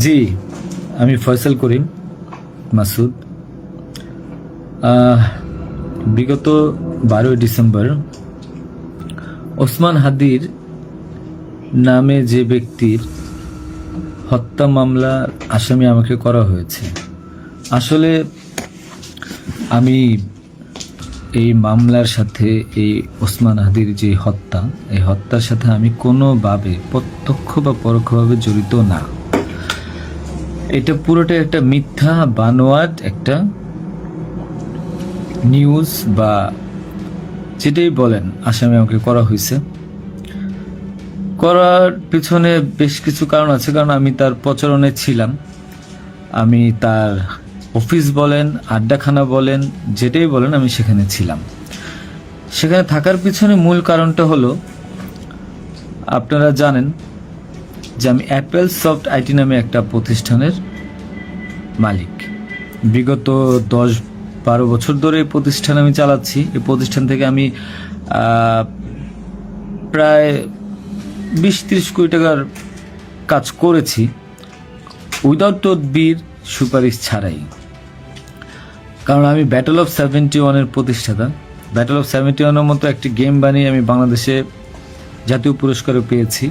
জি, আমি ফয়সাল করিম, মাসুদ। বিগত বারোই ডিসেম্বর, ওসমান হাদির নামে যে ব্যক্তির হত্যা মামলা আসামি আমাকে করা হয়েছে। আসলে আমি এই মামলার সাথে এই ওসমান হাদির যে হত্যা, এই হত্যার সাথে আমি কোনোভাবে প্রত্যক্ষ বা পরোক্ষভাবে জড়িত না। এটা পুরোটা একটা মিথ্যা বানোয়াট, একটা নিউজ বা যেটাই বলেন, আসামি আমাকে করা হয়েছে। করার পিছনে বেশ কিছু কারণ আছে, কারণ আমি তার প্রচারণে ছিলাম। আমি তার অফিস বলেন, আড্ডাখানা বলেন, যেটাই বলেন, আমি সেখানে ছিলাম। সেখানে থাকার পিছনে মূল কারণটা হলো, আপনারা জানেন যে আমি অ্যাপেল সফট আইটি নামে একটা প্রতিষ্ঠানের মালিক। বিগত দশ বারো বছর ধরে এই প্রতিষ্ঠান আমি চালাচ্ছি। এই প্রতিষ্ঠান থেকে আমি প্রায় বিশ তিরিশ কোটি টাকার কাজ করেছি। উইদাউট তদবির সুপারিশ ছাড়াই। কারণ আমি ব্যাটল অফ সেভেন্টি ওয়ানের প্রতিষ্ঠাতা। ব্যাটল অফ সেভেন্টি ওয়ানের মতো একটি গেম বানিয়ে আমি বাংলাদেশে জাতীয় পুরস্কারও পেয়েছি।